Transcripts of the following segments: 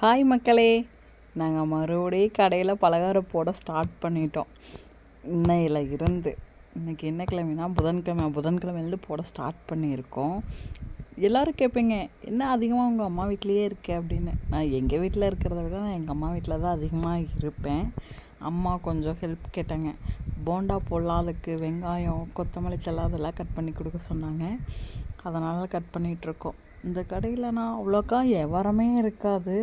Hi மக்களே. நாங்கள் மறுபடியும் கடையில் பலகாரம் போட ஸ்டார்ட் பண்ணிட்டோம். இன்னையில் இருந்து. இன்றைக்கி என்ன கிழமைனா புதன்கிழமை. புதன்கிழமையிலேருந்து போட ஸ்டார்ட் பண்ணியிருக்கோம். எல்லோரும் கேட்பீங்க என்ன அதிகமாக உங்கள் அம்மா வீட்லேயே இருக்க? அப்படின்னு. நான் எங்கள் வீட்டில் இருக்கிறத விட நான் எங்கள் அம்மா வீட்டில் தான் அதிகமாக இருப்பேன். அம்மா கொஞ்சம் ஹெல்ப் கேட்டாங்க. போண்டா போடலாம் அதுக்கு வெங்காயம் கொத்தமல்லி தழை அதெல்லாம் கட் பண்ணி கொடுக்க சொன்னாங்க. அதனால் கட் பண்ணிகிட்ருக்கோம் இந்த கடையில்னா அவ்வளோக்கா வியாபாரமே இருக்காது.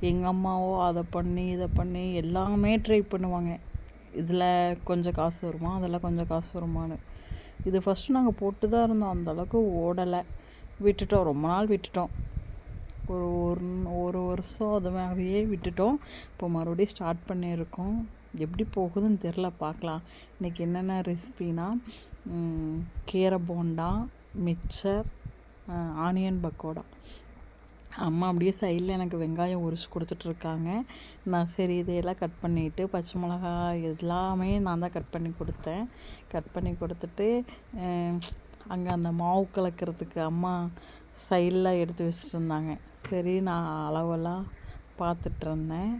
எங்கள் அம்மாவோ அதை பண்ணி இதை பண்ணி எல்லாமே ட்ரை பண்ணுவாங்க. இதில் கொஞ்சம் காசு வருமா அதில் கொஞ்சம் காசு வருமான்னு. இது ஃபஸ்ட்டு நாங்கள் போட்டு தான் இருந்தோம். அந்தளவுக்கு ஓடலை. விட்டுட்டோம். ரொம்ப நாள் விட்டுட்டோம். ஒரு ஒரு ஒரு வருஷம் அது மாதிரியே விட்டுட்டோம். இப்போ மறுபடியும் ஸ்டார்ட் பண்ணியிருக்கோம். எப்படி போகுதுன்னு தெரில பார்க்கலாம். இன்றைக்கி என்னென்ன ரெசிபினா கீரை போண்டா மிக்சர் ஆனியன் பக்கோடா. அம்மா அப்படியே சைடில் எனக்கு வெங்காயம் உரிச்சு கொடுத்துட்ருக்காங்க. நான் சரி இதையெல்லாம் கட் பண்ணிவிட்டு பச்சை மிளகா எல்லாமே நான் தான் கட் பண்ணி கொடுத்தேன். கட் பண்ணி கொடுத்துட்டு அங்கே அந்த மாவு கலக்கிறதுக்கு அம்மா சைடில் எடுத்து வச்சுட்டு இருந்தாங்க சரி நான் அளவெல்லாம் பார்த்துட்டு இருந்தேன்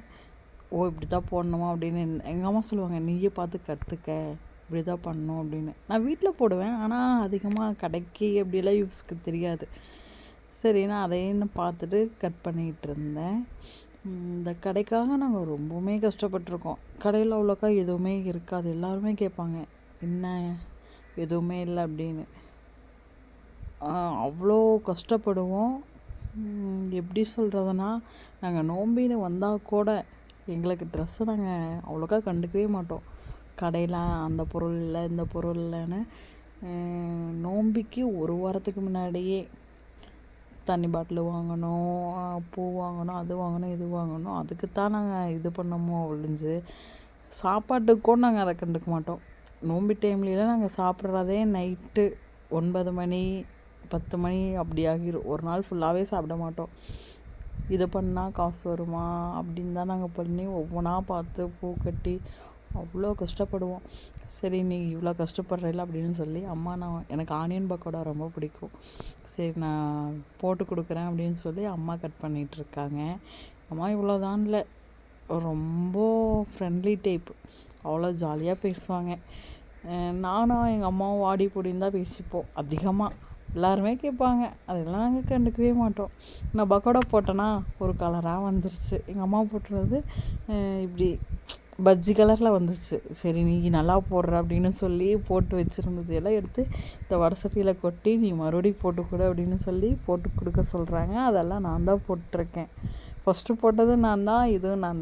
ஓ இப்படி தான் போடணுமா அப்படின்னு எங்கள் அம்மா சொல்லுவாங்க நீயே பார்த்து கற்றுக்க இப்படி தான் பண்ணணும் அப்படின்னு. நான் வீட்டில் போடுவேன். ஆனால் அதிகமாக கடைக்கு அப்படிலாம் யூஸ்க்கு தெரியாது. சரி நான் அதையும் பார்த்துட்டு கட் பண்ணிகிட்டு இருந்தேன். இந்த கடைக்காக நாங்கள் ரொம்பவுமே கஷ்டப்பட்டிருக்கோம். கடையில் அவ்வளோக்கா எதுவுமே இருக்காது. எல்லாருமே கேட்பாங்க என்ன? எதுவுமே இல்லை அப்படின்னு. அவ்வளோ கஷ்டப்படுவோம். எப்படி சொல்கிறதுனா நாங்கள் நோம்பின்னு வந்தால் கூட எங்களுக்கு ட்ரெஸ்ஸை நாங்கள் அவ்வளோக்கா கண்டுக்கவே மாட்டோம். கடையில் அந்த பொருள் இல்லை இந்த பொருள் இல்லைன்னு நோம்பிக்கு ஒரு வாரத்துக்கு முன்னாடியே தண்ணி பாட்டில் வாங்கணும் பூ வாங்கணும் அது வாங்கணும் இது வாங்கணும். அதுக்குத்தான் நாங்கள் இது பண்ணமோ ஒழிஞ்சு சாப்பாட்டுக்கும் நாங்கள் அதை கண்டுக்க மாட்டோம். நோம்பி டைம்லலாம் நாங்கள் சாப்பிட்றதே நைட்டு ஒன்பது மணி பத்து மணி அப்படி ஆகிரும். ஒரு நாள் ஃபுல்லாகவே சாப்பிட மாட்டோம். இதை பண்ணால் காசு வருமா அப்படின்னு தான் நாங்கள் பண்ணி ஒவ்வொன்றா பார்த்து பூ கட்டி அவ்வளோ கஷ்டப்படுவோம். சரி நீ இவ்வளோ கஷ்டப்படுறல அப்படின்னு சொல்லி அம்மா நான் எனக்கு ஆனியன் பக்கோடா ரொம்ப பிடிக்கும். சரி நான் போட்டு கொடுக்குறேன் அப்படின்னு சொல்லி அம்மா கட் பண்ணிகிட்ருக்காங்க அம்மா இவ்வளோதான் இல்லை. ரொம்ப ஃப்ரெண்ட்லி டைப் அவ்வளோ ஜாலியாக பேசுவாங்க. நானும் எங்கள் அம்மாவும் வாடி பொடின்னு தான் பேசிப்போம். அதிகமாக எல்லாருமே கேட்பாங்க. அதெல்லாம் நாங்கள் கண்டுக்கவே மாட்டோம். நான் பக்கோடா போட்டேன்னா ஒரு கலராக வந்துருச்சு. எங்கள் அம்மா போட்டுறது இப்படி பஜ்ஜி கலரில் வந்துச்சு. சரி நீ நல்லா போடுற அப்படின்னு சொல்லி போட்டு வச்சுருந்தது எல்லாம் எடுத்து இந்த வடசட்டியில் கொட்டி நீ மறுபடியும் போட்டு கொடு அப்படின்னு சொல்லி போட்டு கொடுக்க சொல்கிறாங்க அதெல்லாம் நான் தான் போட்டிருக்கேன். ஃபஸ்ட்டு போட்டது நான் தான் இதுவும் நான் தான்.